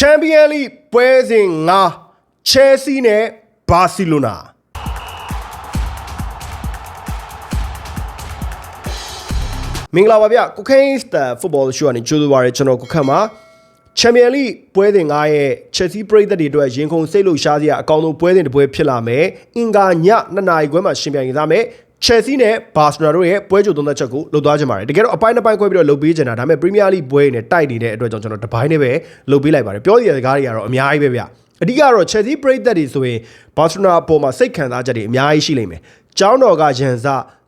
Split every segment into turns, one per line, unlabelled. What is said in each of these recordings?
ချန်ပီယံလိပွဲစဉ်9ချယ်ဆီနဲ့ဘာစီလိုနာမင်္ဂလာပါဗျကိုခိန်းစတာဖုတ်ဘောရှိုးကနေကြိုးစားပါရကျွန်တော်ကိုခန့်ပါချန်ပီယံလိပွဲစဉ်9ရဲ့ချက်စီပရိသတ်တွေအတွက်ရင်ခုန်စိတ်လှုပ်ရှားစရာအကောင်းဆုံးပွဲစဉ်တစ်ပွဲဖြစ်လာမယ်အင်္ဂါည2နာရီခွဲမှာရှင်ပြိုင်ကစားမယ် ချက်စီနဲ့ဘာစနာတို့ရဲ့ပွဲကြိုသုံးသက်ချက်ကိုလှုပ်သွားကြပါတယ်တကယ်တော့အပိုင်းတစ်ပိုင်းခွဲပြီးတော့လှုပ်ပေးချင်တာဒါပေမဲ့ပရီးမီးယားလိပွဲနဲ့တိုက်နေတဲ့အတွက်ကြောင့်ကျွန်တော်တပိုင်းနဲ့ပဲလှုပ်ပေးလိုက်ပါတယ်ပြောရတဲ့စကားတွေကတော့အများကြီးပဲဗျအဓိကတော့ Chelsea ပရိသတ်တွေဆိုရင်ဘာစနာအပေါ်မှာစိတ်ခံစားချက်တွေအများကြီးရှိလိမ့်မယ်။ကျောင်းတော်ကရန်စ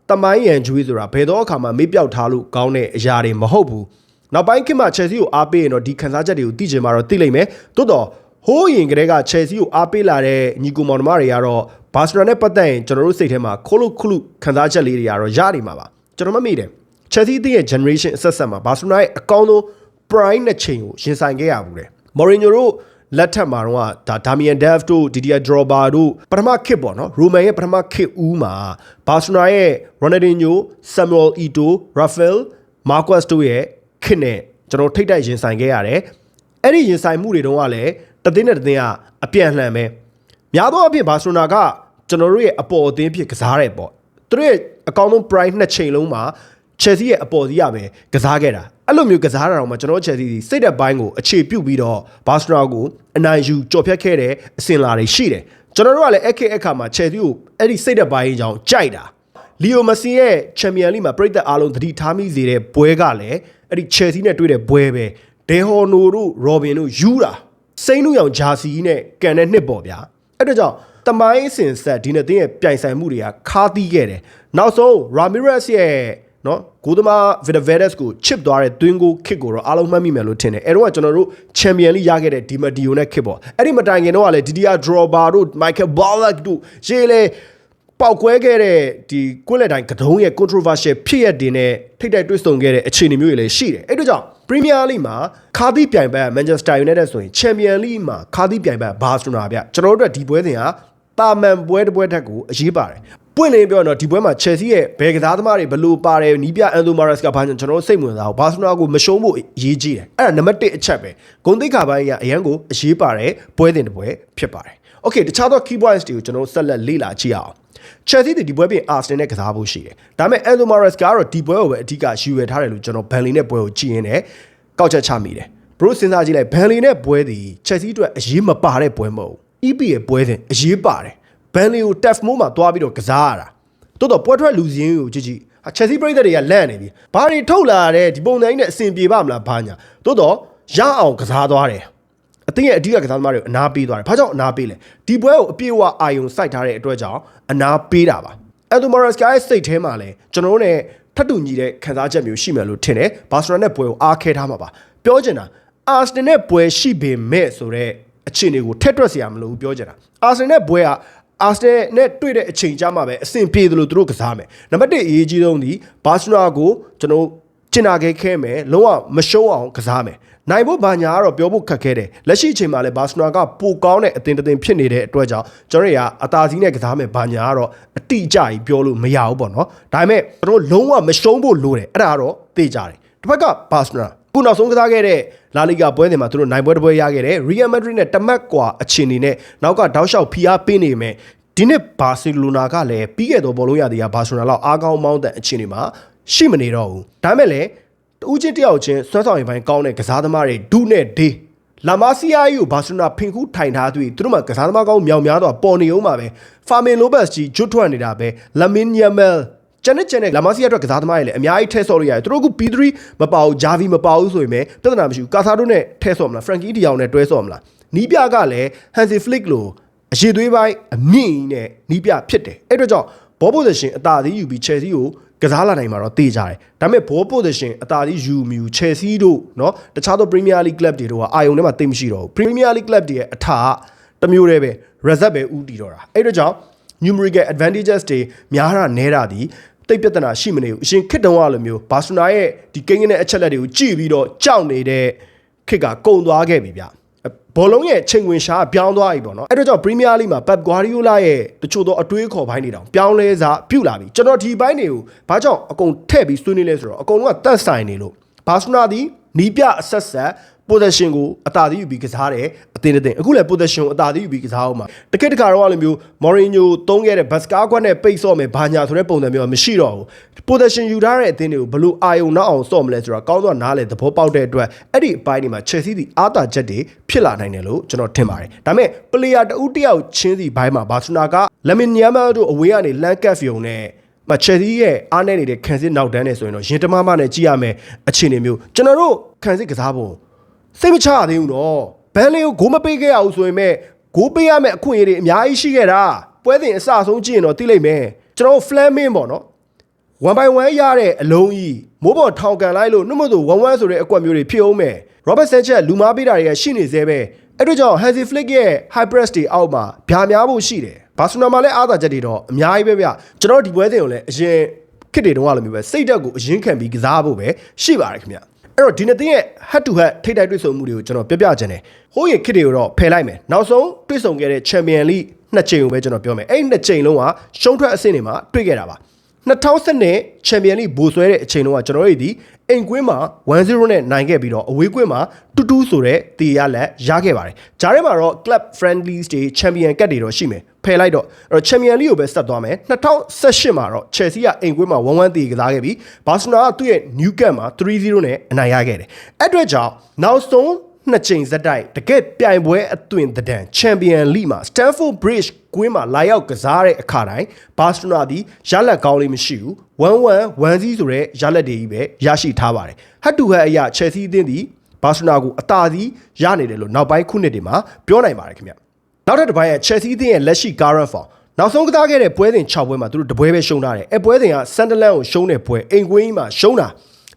တမိုင်းရန်ကျွေးဆိုတာဘယ်တော့အခါမှမေ့ပြောက်ထားလို့ကောင်းတဲ့အရာတွေမဟုတ်ဘူး။နောက်ပိုင်းခေတ်မှာ Chelsea ကိုအားပေးရင်တော့ဒီခံစားချက်တွေကိုသိချင်မှာတော့သိလိမ့်မယ်။သို့တော့ဟိုးရင်ကလေးက Chelsea ကိုအားပေးလာတဲ့ညီကိုမောင်နှမတွေကတော့ ဘာစနာနဲ့ပတ်သက်ရင်ကျွန်တော်တို့စိတ်ထဲမှာခိုးလို့ခုလို့ခံစားချက်လေးတွေကတော့ရနေမှာပါ။ကျွန်တော်မမေ့တယ်။ Chelsea အသင်းရဲ့ generation အဆက်ဆက်မှာဘာစနာရဲ့အကောင်းဆုံး prime နဲ့ချိန်ကိုရင်ဆိုင်ခဲ့ရဘူးတယ်။ Mourinho တို့လက်ထက်မှာတော့ဒါဒါမီယန်ဒက်ဖ်တို့ဒီဒီယာဒရောဘာတို့ပထမခစ်ပေါ့နော်ရိုမန်ရဲ့ပထမခစ်ဦးမှာဘာစနာရဲ့ရိုနယ်ဒင်ညိုဆမ်မြူအယ်အီတိုရာဖယ်မာကွက်စ်တို့ရဲ့ခစ်နဲ့ကျွန်တော်ထိတ်တိုက်ရင်ဆိုင်ခဲ့ရတယ်အဲ့ဒီရင်ဆိုင်မှုတွေတုန်းကလည်းတသိန်းနဲ့တသိန်းကအပြန်အလှန်ပဲ များသောအားဖြင့်ဘာစနာကကျွန်တော်တို့ရဲ့အပေါ်အသင်းဖြစ်ကစားတယ်ပေါ့သူတို့ရဲ့အကောင်းဆုံး price နှစ်ချိန်လုံးမှာ Chelsea ရဲ့အပေါ်စီးရပဲကစားခဲ့တာအဲ့လိုမျိုးကစားတာတော့မှကျွန်တော် Chelsea စိတ်သက်ပိုင်းကိုအခြေပြုတ်ပြီးတော့ Barcelona ကိုအနိုင်ယူကြော်ဖြတ်ခဲ့တဲ့အစဉ်လာတွေရှိတယ်ကျွန်တော်တို့ကလည်းအခက်အခါမှာ Chelsea ကိုအဲ့ဒီစိတ်သက်ပိုင်းကြောင့်ကြိုက်တာလီယိုမစီရဲ့ချန်ပီယံလိမှာပြိသက်အားလုံးသတိထားမိစေတဲ့ပွဲကလည်းအဲ့ဒီ Chelsea နဲ့တွေ့တဲ့ပွဲပဲဒေဟော်နိုတို့ရောဘင်တို့ယူတာစိမ့်လူရောင်ဂျာစီနဲ့ကန်တဲ့နှစ်ပေါ့ဗျာ အဲ့ဒါကြောင့်တမိုင်းစင်ဆက်ဒီနေ့တင်းရဲ့ပြိုင်ဆိုင်မှုတွေကခါးသီးခဲ့တယ်နောက်ဆုံး Ramirez ရဲ့နော်ဂိုးသမား Vidavedes ကိုချစ်သွားတဲ့တွင်းကိုခစ်ကိုတော့အားလုံးမှတ်မိမယ်လို့ထင်တယ်အဲတော့ကကျွန်တော်တို့ချန်ပီယံလိရခဲ့တဲ့ဒီမဒီယိုနဲ့ခစ်ပေါ့အဲ့ဒီမတိုင်ခင်တော့ကလည်းဒီဒီယာဒရောဘာတို့ Michael Ballack တို့ရှေးလေပောက်ကွဲခဲ့တဲ့ဒီကွက်လက်တိုင်းကတုံးရဲ့ controversial ဖြစ်ရတဲ့နဲ့ထိတ်တိုက်တွေ့ဆုံခဲ့တဲ့အခြေအနေမျိုးတွေလည်းရှိတယ်အဲ့တို့ကြောင့် Premier League မှာခါသီးပြိုင်ဘက် Manchester United ဆိုရင် Champion League မှာခါသီးပြိုင်ဘက် Barcelona ဗျကျွန်တော်တို့အတွက်ဒီပွဲစဉ်ကတာမန်ပွဲတစ်ပွဲတက်ကိုအရေးပါတယ်ပွင့်လင်းပြောတော့ဒီပွဲမှာ Chelsea ရဲ့ဘယ်ကစားသမားတွေဘလို့ပါတယ်နီးပြအန်ဒိုမာရက်စ်ကဘာကျွန်တော်စိတ်ဝင်စားအောင်ဘာစနာကိုမရှုံးဖို့အရေးကြီးတယ်အဲ့ဒါနံပါတ်1အချက်ပဲဂုံသိက္ခာပိုင်းကအရန်ကိုအရေးပါတယ်ပွဲစဉ်တစ်ပွဲဖြစ်ပါတယ် Okay တခြားသော key points တွေကိုကျွန်တော်ဆက်လက်လေ့လာကြည့်အောင် Chelsea ဒီပွဲပြင် Arsenal နဲ့ကစားဖို့ရှိတယ်ဒါပေမဲ့ Enzo Mares ကတော့ဒီပွဲကိုပဲအဓိကယူရထားတယ်လို့ကျွန်တော် Burnley နဲ့ပွဲကိုကြည့်ရင်းနဲ့ကောက်ချက်ချမိတယ်ဘရိုစဉ်းစားကြည့်လိုက် Burnley နဲ့ပွဲဒီ Chelsea အတွက်အရေးမပါတဲ့ပွဲမဟုတ်ဘူး EP ရဲ့ပွဲစဉ်အရေးပါတယ် Burnley ကို Tough Mode မှာသွားပြီးတော့ကစားရတာတိုးတော့ပွဲထွက်လူစင်းကိုကြည့်ကြည့်ဟာ Chelsea ပရိသတ်တွေကလန့်နေပြီဘာတွေထုတ်လာတဲ့ဒီပုံစံကြီးနဲ့အဆင်ပြေပါမလားဘာညာတိုးတော့ရအောင်ကစားသွားတယ် အသင်းရဲ့အဓိကကစားသမားတွေကိုအနာပေးသွားတယ်။ဘာကြောင့်အနာပေးလဲ။ဒီပွဲကိုအပြည့်အဝအာယုံစိုက်ထားတဲ့အတွက်ကြောင့်အနာပေးတာပါ။အက်ဒိုမာရက်စကရဲ့စိတ်ထဲမှာလည်းကျွန်တော်တို့ ਨੇ ထပ်တူညီတဲ့ခံစားချက်မျိုးရှိမယ်လို့ထင်တယ်။ဘာစနာနဲ့ပွဲကိုအားခဲထားမှာပါ။ပြောချင်တာအာစနယ်နဲ့ပွဲရှိပေမဲ့ဆိုတော့အခြေအနေကိုထက်တွက်စရာမလိုဘူးပြောချင်တာ။အာစနယ်နဲ့ပွဲကအာစနယ်နဲ့တွေ့တဲ့အချိန်ကြာမှပဲအဆင်ပြေတယ်လို့သူတို့ကစားမယ်။နံပါတ်1အရေးကြီးဆုံးဒီဘာစနာကိုကျွန်တော် ကျင်နာခဲခဲမယ်လုံးဝမရှုံးအောင်ကစားမယ်နိုင်ဖို့ဘာညာကတော့ပြောဖို့ခက်ခဲတယ်လက်ရှိအချိန်မှာလည်းဘာစနာကပိုကောင်းတဲ့အသင်းတစ်သင်းဖြစ်နေတဲ့အတွက်ကြောင့်ကျွန်တော်တွေကအသာစီးနဲ့ကစားမယ်ဘာညာကတော့အတိအကျကြီးပြောလို့မရဘူးပေါ့နော်ဒါပေမဲ့ကျွန်တော်လုံးဝမရှုံးဖို့လိုတယ်အဲ့ဒါကတော့သိကြတယ်တစ်ဖက်ကဘာစနာခုနောက်ဆုံးကစားခဲ့တဲ့လာလီဂါပွဲစဉ်မှာသူတို့နိုင်ပွဲတစ်ပွဲရခဲ့တယ်ရီယယ်မက်ဒရစ်နဲ့တမက်ကွာအခြေအနေနဲ့နောက်ကတောက်လျှောက်ဖိအားပေးနေမယ်ဒီနှစ်ဘာစီလိုနာကလည်းပြီးခဲ့သောဘောလုံးရသည်ကဘာဆိုနာလောက်အားကောင်းမောင်းတဲ့အခြေအနေမှာ ရှိမနေတော့ဘူးဒါပေမဲ့လည်းတူးချင်းတယောက်ချင်းစွမ်းဆောင်ရည်ပိုင်းကောင်းတဲ့ကစားသမားတွေဒုနဲ့ဒေးလာမာစီယာကြီးကိုဘာစနာဖင်ခုထိုင်ထားသူသူတို့မှာကစားသမားကောင်းမြောင်များတော့ပေါ်နေအောင်ပါပဲဖာမင်လိုဘတ်ကြီးဂျွတ်ထွက်နေတာပဲလာမင်နီယမယ်ကျန်တဲ့ကျန်တဲ့လာမာစီယာအတွက်ကစားသမားတွေလည်းအများကြီးထဲဆော့လို့ရတယ်သူတို့က P3 မပါဘူးဂျာဗီမပါဘူးဆိုရင်ပြဿနာမရှိဘူးကာဆာဒိုနဲ့ထဲဆော့မလားဖရန်ကီဒီယောင်နဲ့တွဲဆော့မလားနီးပြကလည်းဟန်စီဖလစ်လိုအရှိသွေးပိုင်းအမြင့်နဲ့နီးပြဖြစ်တယ်အဲ့တော့ကြောင့်ဘောပိုဇရှင်အသာသေးယူပြီးချယ်ဆီကို ကစားလာနိုင်မှာတော့တေးကြတယ်ဒါပေမဲ့ဘောပိုဇရှင်အသာသေးယူမြူချယ်ဆီတို့เนาะတခြားသော Premier League club တွေတော့အာယုံထဲမှာတိတ်မရှိတော့ဘူး Premier League club တွေရဲ့အထာကတစ်မျိုးတည်းပဲ reserve ပဲဥတီတော့တာအဲ့တော့ကြောင့် numerical advantages တွေများတာနဲတာဒီတိတ်ပြဿနာရှိမနေဘူးအရှင်ခစ်တုံးကလိုမျိုးဘာစနာရဲ့ဒီကိန်းကနေအချက်လက်တွေကိုကြည့်ပြီးတော့ကြောက်နေတဲ့ခစ်ကကုံသွားခဲ့ပြီဗျ ဘောလုံးရဲ့ချိန်ဝင်ရှားပြောင်းသွားပြီပေါ့နော်အဲ့တော့ကြောင့်ပရီးမီးယားလိမှာပက်ဂွာဒီယိုလာရဲ့တချို့သောအတွေးခေါ်ပိုင်းတွေတောင်ပြောင်းလဲစားပြုတ်လာပြီကျွန်တော်ဒီပိုင်းတွေကိုဘာကြောင့်အကုန်ထည့်ပြီးဆွေးနွေးလဲဆိုတော့အကုန်လုံးကတတ်ဆိုင်နေလို့ဘာစနာဒီနီးပြအဆက်ဆက်ပ possession ကိုအသာသီးယူပြီးကစားတယ်အသင်းတစ်သင်းအခုလည်း possession ကိုအသာသီးယူပြီးကစားအောင်မှာတကက်တခါတော့အဲ့လိုမျိုး Mourinho သုံးခဲ့တဲ့ Bascar ကွက်နဲ့ပိတ်ဆော့မယ်ဘာညာဆိုတဲ့ပုံစံမျိုးကမရှိတော့ဘူး possession ယူထားတဲ့အသင်းတွေကိုဘလို့အာယုံနောက်အောင်ဆော့မလဲဆိုတာကောင်းတော့နားလေသဘောပေါက်တဲ့အတွက်အဲ့ဒီအပိုင်းတွေမှာ Chelsea ဒီအားသာချက်တွေဖြစ်လာနိုင်တယ်လို့ကျွန်တော်ထင်ပါတယ်ဒါပေမဲ့ player တဦးတယောက်ချင်းစီဘိုင်းမှာဘာစနာက Lamine Yamal တို့အဝေးကနေလန်ကတ်ဖီုံနဲ့မချယ်ဆီရဲ့အားနဲ့နေတဲ့ခံစစ်နောက်တန်းနေဆိုရင်တော့ရင်တမမနဲ့ကြည့်ရမယ်အခြေအနေမျိုးကျွန်တော်တို့ခံစစ်ကစားပုံ စိတ်မချရသေးဘူးနော်ဘန်လေးကိုဂိုးမပေးခဲ့ရဘူးဆိုရင်မဲ့ဂိုးပေးရမယ့်အခွင့်အရေးတွေအများကြီးရှိခဲ့တာပွဲစဉ်အစအဆုံးကြည့်ရင်တော့သိလိမ့်မယ်ကျွန်တော်တို့ Flaming ပေါ့နော်1 by 1ရတဲ့အလုံးကြီးမိုးပေါ်ထောင်ကန်လိုက်လို့နှုတ်မဆို1 1ဆိုတဲ့အကွက်မျိုးတွေဖြစ်အောင်မယ် Robert Sanchez လူမားပေးတာတွေကရှိနေသေးပဲအဲ့တို့ကြောင့် Hansi Flick ရဲ့ high press တွေအောက်မှာဗျာများဖို့ရှိတယ်ဘာစနာမှာလည်းအားသာချက်တွေတော့အများကြီးပဲဗျကျွန်တော်ဒီပွဲစဉ်ကိုလည်းအရင်ခစ်တွေတုန်းကလိုမျိုးပဲစိတ်ဓာတ်ကိုအရင်ခံပြီးကစားဖို့ပဲရှိပါတယ်ခင်ဗျ အဲ့တော့ဒီနှစ်သင်းရဲ့ head to head ထိပ်တိုက်တွေ့ဆုံမှုတွေကိုကျွန်တော်ပြပြချင်တယ်ဟိုးရင်ခစ်တွေကိုတော့ဖယ်လိုက်မယ်နောက်ဆုံးတွေ့ဆုံခဲ့တဲ့ Champion League နှစ်ချိန်ကိုပဲကျွန်တော်ပြောမယ်အဲ့ဒီနှစ်ချိန်လုံးကရှုံးထွက်အဆင့်တွေမှာတွေ့ခဲ့တာပါ 2010ချန်ပီယံလိဘိုးဆွဲတဲ့အချိန်တုန်းကကျွန်တော်တို့ဒီအိမ်ကွင်းမှာ1-0နဲ့နိုင်ခဲ့ပြီးတော့အဝေးကွင်းမှာတူတူဆိုတဲ့တေရလက်ရခဲ့ပါတယ်။ဂျားထဲမှာတော့ club friendlies တွေချန်ပီယံကတ်တွေတော့ရှိမယ်။ဖယ်လိုက်တော့အဲ့တော့ချန်ပီယံလိကိုပဲဆက်သွားမယ်။2018မှာတော့ Chelsea ကအိမ်ကွင်းမှာ1-1တေကစားခဲ့ပြီးဘာစီလိုနာကသူ့ရဲ့ New Camp မှာ3-0နဲ့အနိုင်ရခဲ့တယ်။အဲ့အတွက်ကြောင့်နောက်ဆုံး နှစ်ချိန်ဇက်တိုက်တကယ်ပြိုင်ပွဲအသွင်သဏ္ဍာန်ချန်ပီယံလိမှာ Stamford Bridge ကွင်းမှာလာရောက်ကစားတဲ့အခါတိုင်းဘာစတိုနာဒီရလက်ကောင်းလေးမရှိဘူး1-1 1-0ဆိုတဲ့ရလက်တွေကြီးပဲရရှိထားပါတယ်ဟတ်တူဟတ်အရာ Chelsea အသင်းဒီဘာစတိုနာကိုအသာစီးရနေတယ်လို့နောက်ပိုင်းခုနှစ်တွေမှာပြောနိုင်ပါတယ်ခင်ဗျနောက်ထပ်တစ်ပိုင်းက Chelsea အသင်းရဲ့လက်ရှိ current form နောက်ဆုံးကစားခဲ့တဲ့ပွဲစဉ်6ပွဲမှာသူတို့တပွဲပဲရှုံးထားတယ်အဲပွဲစဉ်က Sunderland ကိုရှုံးတဲ့ပွဲအိမ်ကွင်းကြီးမှာရှုံးတာ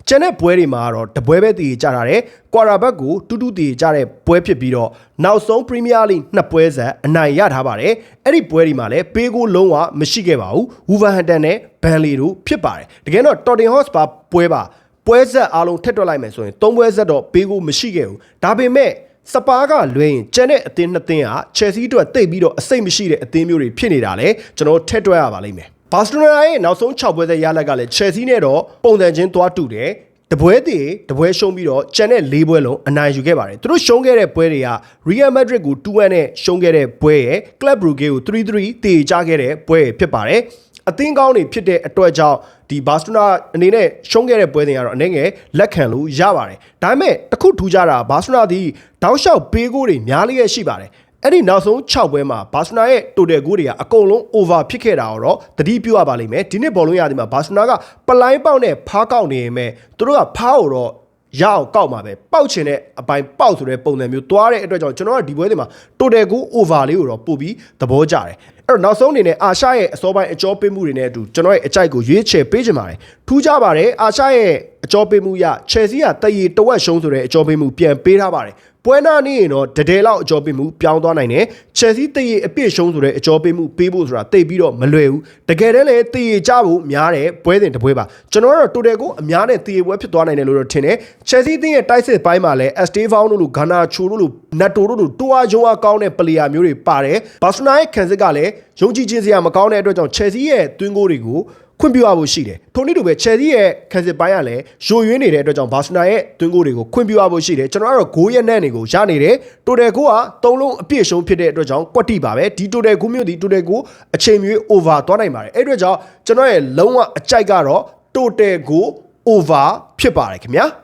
ကျန်တဲ့ပွဲတွေမှာတော့တပွဲပဲတည်ကြတာတယ်ကွာရာဘက်ကိုတူတူတည်ကြတဲ့ပွဲဖြစ်ပြီးတော့နောက်ဆုံးပရီးမီးယားလိနှစ်ပွဲဆက်အနိုင်ရထားပါတယ်အဲ့ဒီပွဲတွေမှာလည်းပေးကိုလုံးဝမရှိခဲ့ပါဘူးဝူဗန်ဟန်တန်နဲ့ဘန်လီတို့ဖြစ်ပါတယ်တကယ်တော့တော်တင်ဟော့စပါပွဲပါပွဲဆက်အားလုံးထက်တွက်လိုက်မယ်ဆိုရင်သုံးပွဲဆက်တော့ပေးကိုမရှိခဲ့ဘူးဒါပေမဲ့စပါးကလွဲရင်ကျန်တဲ့အသင်းနှစ်သင်းဟာချယ်ဆီအတွက်တိတ်ပြီးတော့အစိတ်မရှိတဲ့အသင်းမျိုးတွေဖြစ်နေတာလေကျွန်တော်ထက်တွက်ရပါလိမ့်မယ် ဘာစတိုနာရဲ့နောက်ဆုံး6ပွဲသက်ရလက်ကလည်း Chelsea နဲ့တော့ပုံစံချင်းသွားတူတယ်တပွဲတည်တပွဲရှုံးပြီးတော့ကျန်တဲ့၄ပွဲလုံးအနိုင်ယူခဲ့ပါတယ်သူတို့ရှုံးခဲ့တဲ့ပွဲတွေက Real Madrid ကို2-1နဲ့ရှုံးခဲ့တဲ့ပွဲရယ် Club Brugge ကို3-3တည်ကြခဲ့တဲ့ပွဲရယ်ဖြစ်ပါတယ်အသင်းကောင်းတွေဖြစ်တဲ့အတွက်ကြောင့်ဒီဘာစတိုနာအနေနဲ့ရှုံးခဲ့တဲ့ပွဲတွေကတော့အနေငယ်လက်ခံလို့ရပါတယ်ဒါပေမဲ့တခုထူးခြားတာဘာစတိုနာဒီတောက်လျှောက်ပေးကိုတွေများလေးရရှိပါတယ် အဲ့ဒီနောက်ဆုံး6ပွဲမှာဘာစနာရဲ့တိုတယ်ဂိုးတွေကအကုန်လုံး over ဖြစ်ခဲ့တာတော့တတိပြုရပါလိမ့်မယ်ဒီနှစ်ဘောလုံးရသည်မှာဘာစနာကပလိုင်းပေါက်နဲ့ဖားကောက်နေရင်မဲ့သူတို့ကဖားကိုတော့ရအောင်ကောက်မှာပဲပောက်ချင်တဲ့အပိုင်းပောက်ဆိုတဲ့ပုံစံမျိုးသွားတဲ့အတွက်ကြောင့်ကျွန်တော်ကဒီပွဲတွေမှာတိုတယ်ဂိုး over လေးကိုတော့ပို့ပြီးသဘောကျတယ်အဲ့တော့နောက်ဆုံးအနေနဲ့အာရှရဲ့အစောပိုင်းအကြောပေးမှုတွေနဲ့အတူကျွန်တော်ရဲ့အကြိုက်ကိုရွေးချယ်ပေးချင်ပါတယ်ထူးခြားပါတယ်အာရှရဲ့အကြောပေးမှုရ Chelsea ကတရီတဝက်ရှုံးဆိုတဲ့အကြောပေးမှုပြန်ပေးထားပါတယ် ပွဲနာနေရင်တော့တဒဲလောက်အကြောပေးမှုပြောင်းသွားနိုင်တယ်။ Chelsea တရေအပြည့်ရှုံးဆိုတဲ့အကြောပေးမှုပေးဖို့ဆိုတာတိတ်ပြီးတော့မလွယ်ဘူး။တကယ်တမ်းလည်းတရေကြဖို့များတယ်ပွဲစဉ်တစ်ပွဲပါ။ကျွန်တော်တို့ total ကိုအများနဲ့တရေပွဲဖြစ်သွားနိုင်တယ်လို့တော့ထင်တယ်။ Chelsea တင်းရဲ့တိုက်စစ်ပိုင်းမှာလည်း Estevao တို့လို Ghana Cho တို့လို Nato တို့လိုတွားရုံးအားကောင်းတဲ့ player မျိုးတွေပါတယ်။ Barcelona ရဲ့ခံစစ်ကလည်းယုံကြည်ခြင်းစရာမကောင်းတဲ့အတွက်ကြောင့် Chelsea ရဲ့တွင်းကိုတွေကို ခွင့်ပြုရဖို့ရှိတယ်။ထို့နည်းတူပဲ Chelsea ရဲ့ခံစစ်ပိုင်းကလည်းယိုယွင်းနေတဲ့အတွက်ကြောင့် Barcelona ရဲ့တွင်းကိုတွေကိုခွင့်ပြုရဖို့ရှိတယ်။ကျွန်တော်ကတော့ဂိုးရဲ့နဲ့တွေကိုရနေတယ်။ total ကိုက၃လုံးအပြည့်ရှုံးဖြစ်တဲ့အတွက်ကြောင့်ကွက်တိပါပဲ။ဒီ total ကိုမျိုးဒီ total ကိုအချိန်မျိုး over သွားနိုင်ပါတယ်။အဲ့အတွက်ကြောင့်ကျွန်တော်ရဲ့လုံးဝအကြိုက်ကတော့ total ကို over ဖြစ်ပါတယ်ခင်ဗျာ။